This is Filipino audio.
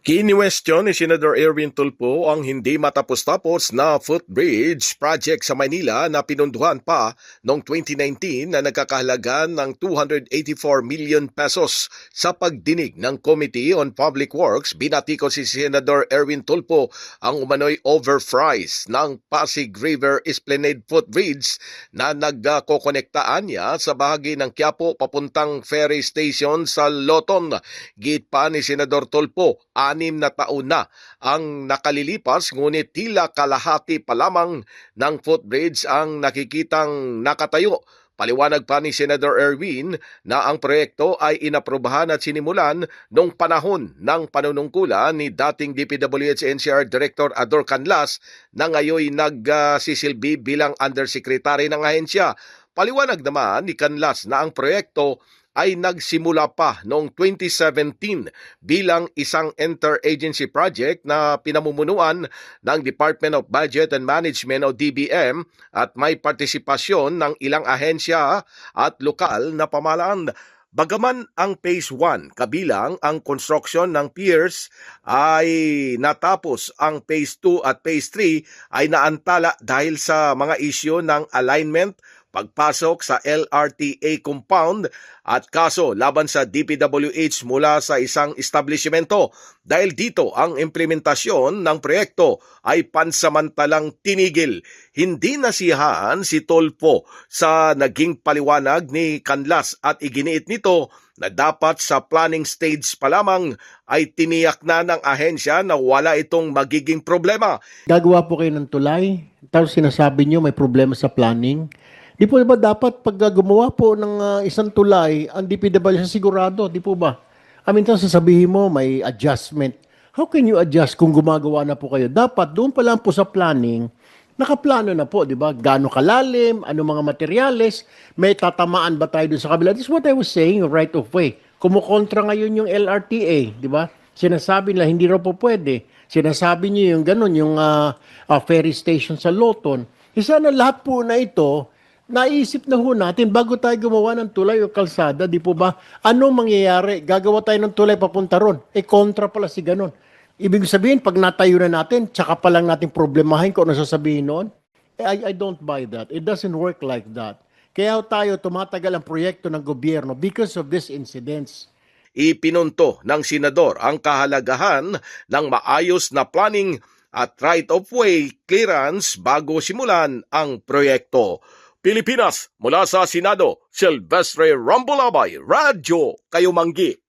Kiniwestiyon ni Senator Erwin Tulfo ang hindi matapos-tapos na footbridge project sa Maynila na pinunduhan pa noong 2019 na nagkakahalaga ng 284 million pesos. Sa pagdinig ng Committee on Public Works, binati ko si Senator Erwin Tulfo ang umano'y overfries ng Pasig River Esplanade Footbridge na nagkokonektaan niya sa bahagi ng Quiapo papuntang ferry station sa Loton. Git pa ni Senador Tulfo, anim na taon na ang nakalilipas ngunit tila kalahati pa lamang ng footbridge ang nakikitang nakatayo. Paliwanag pa ni Senator Erwin na ang proyekto ay inaprobahan at sinimulan noong panahon ng panunungkulan ni dating DPWH NCR Director Ador Canlas na ngayon nagsisilbi bilang Undersecretary ng ahensya. Paliwanag naman ni Canlas na ang proyekto ay nagsimula pa noong 2017 bilang isang interagency project na pinamumunuan ng Department of Budget and Management o DBM at may partisipasyon ng ilang ahensya at lokal na pamalaan. Bagaman ang Phase 1 kabilang ang construction ng piers ay natapos, ang Phase 2 at Phase 3 ay naantala dahil sa mga isyo ng alignment pagpasok sa LRTA compound at kaso laban sa DPWH mula sa isang establishmento. Dahil dito ang implementasyon ng proyekto ay pansamantalang tinigil. Hindi nasiyahan si Tolpo sa naging paliwanag ni Canlas at iginiit nito na dapat sa planning stage pa lamang ay tiniyak na ng ahensya na wala itong magiging problema. Gagawa po kayo ng tulay, tapos sinasabi nyo may problema sa planning. Di po ba dapat pag uh, gumawa po ng uh, isang tulay, ang DPW sa sigurado, di po ba? I mean, tapos sasabihin mo may adjustment. How can you adjust kung gumagawa na po kayo? Dapat doon pa lang po sa planning, nakaplano na po, di ba? Gaano kalalim, ano mga materyales, may tatamaan ba tayo doon sa kabila? This is what I was saying, right of way. Kumukontra ngayon yung LRTA, di ba? Sinasabi nila hindi raw po pwede. Sinasabi niyo yung ganun, yung uh, uh, ferry station sa Loton. Isa na lahat po na ito, naisip na ho natin bago tayo gumawa ng tulay o kalsada, di po ba? Ano mangyayari? Gagawa tayo ng tulay papunta ron. Eh, kontra pala si ganun. Ibig sabihin, pag natayo na natin, tsaka pa lang natin problemahin kung ano sasabihin noon. Eh, I, I don't buy that. It doesn't work like that. Kaya tayo tumatagal ang proyekto ng gobyerno because of these incidents. Ipinunto ng senador ang kahalagahan ng maayos na planning at right-of-way clearance bago simulan ang proyekto. Pilipinas, mula sa Senado, Silvestre Rambulabay, Radyo Kayumanggi.